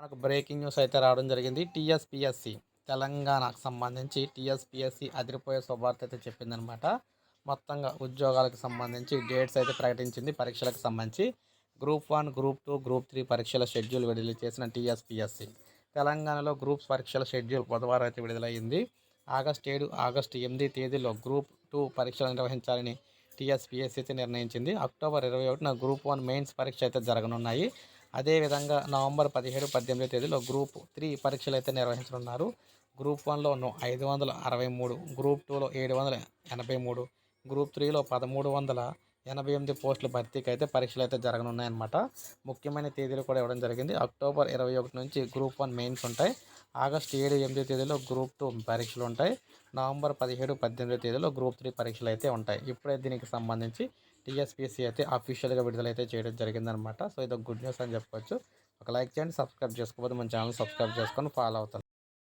మనకు breaking news అయితే రావడం జరిగింది. టీఎస్పిఎస్సి తెలంగాణకు సంబంధించి టీఎస్పిఎస్సి అదిరిపోయే శుభార్త అయితే చెప్పిందనమాట. మొత్తంగా ఉద్యోగాలకు సంబంధించి డేట్స్ అయితే ప్రకటించింది. పరీక్షలకు సంబంధించి group one group two group three పరీక్షల షెడ్యూల్ విడుదల చేసిన టీఎస్పిఎస్సి. తెలంగాణలో గ్రూప్స్ పరీక్షల షెడ్యూల్ బుధవారం అయితే విడుదలయ్యింది ఆగస్ట్ ఏడు ఆగస్టు ఎనిమిది తేదీలో గ్రూప్ టూ పరీక్షలు నిర్వహించాలని టీఎస్పిఎస్సి అయితే నిర్ణయించింది. అక్టోబర్ ఇరవై ఒకటిన గ్రూప్ వన్ మెయిన్స్ పరీక్ష అయితే జరగనున్నాయి. అదేవిధంగా నవంబర్ పదిహేడు పద్దెనిమిది తేదీలో గ్రూప్ త్రీ పరీక్షలు అయితే నిర్వహించనున్నారు. గ్రూప్ వన్లో ఐదు వందల అరవై మూడు గ్రూప్ టూలో ఏడు వందల ఎనభై మూడు గ్రూప్ త్రీలో పదమూడు వందల ఎనభై ఎనిమిది పోస్టుల భర్తీకి అయితే పరీక్షలు అయితే జరగనున్నాయన్నమాట. ముఖ్యమైన తేదీలు కూడా ఇవ్వడం జరిగింది. అక్టోబర్ ఇరవై ఒకటి నుంచి గ్రూప్ వన్ మెయిన్స్ ఉంటాయి. ఆగస్టు ఏడు ఎనిమిది తేదీలో గ్రూప్ టూ పరీక్షలు ఉంటాయి. నవంబర్ పదిహేడు పద్దెనిమిది తేదీలో గ్రూప్ త్రీ పరీక్షలు అయితే ఉంటాయి. ఇప్పుడే దీనికి సంబంధించి టీఎస్పీసీ అయితే అఫీషియల్గా విడుదలైతే చేయడం జరిగిందనమాట సో ఇది గుడ్ న్యూస్ అని చెప్పొచ్చు ఒక లైక్ చేయండి సబ్స్క్రైబ్ చేసుకోకపోతే మన ఛానల్ సబ్స్క్రైబ్ చేసుకొని ఫాలో అవుతాను